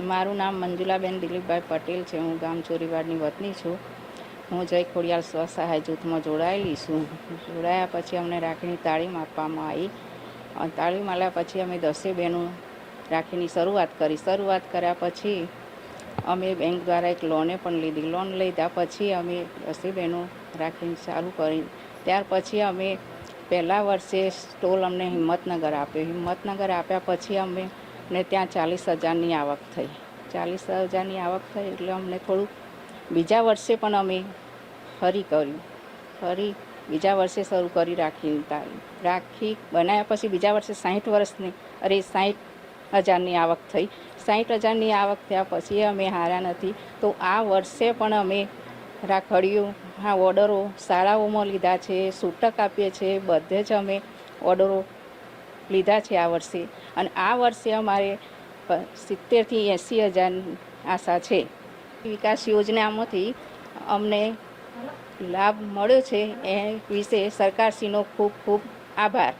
મારું નામ મંજુલાબેન દિલીપભાઈ પટેલ છે. હું ગામ ચોરીવાડની વતની છું. હું જય ખોડિયાલ સ્વસહાય જૂથમાં જોડાયેલી છું. જોડાયા પછી અમને રાખીની તાલીમ આપવામાં આવી. અને તાલીમ આવ્યા પછી અમે દસે બહેનો રાખીની શરૂઆત કરી. શરૂઆત કર્યા પછી અમે બેંક દ્વારા એક લોને પણ લીધી. લોન લીધા પછી અમે દસે બહેનો રાખીને ચાલુ કરી. ત્યાર પછી અમે પહેલા વર્ષે સ્ટોલ અમને હિંમતનગર આપ્યો. હિંમતનગર આપ્યા પછી અમે ને ત્યાં ચાલીસ હજારની આવક થઈ. ચાલીસ હજારની આવક થઈ એટલે અમને થોડું બીજા વર્ષે પણ અમે ફરી કર્યું. ફરી બીજા વર્ષે શરૂ કરી રાખી રાખી બનાવ્યા પછી બીજા વર્ષે સાહીઠ વર્ષની, અરે સાહીઠ હજારની આવક થઈ. સાહીઠ હજારની આવક થયા પછી અમે હાર્યા નથી. તો આ વર્ષે પણ અમે રાખડીઓ, હા, ઓર્ડરો શાળાઓમાં લીધા છે છૂટક આપીએ છીએ બધે જ અમે ઓર્ડરો લીધા છે આ વર્ષે. અને આ વર્ષે અમારે સિત્તેરથી એંસી હજારની આશા છે. વિકાસ યોજનામાંથી અમને લાભ મળ્યો છે એ વિશે સરકારશ્રીનો ખૂબ ખૂબ આભાર.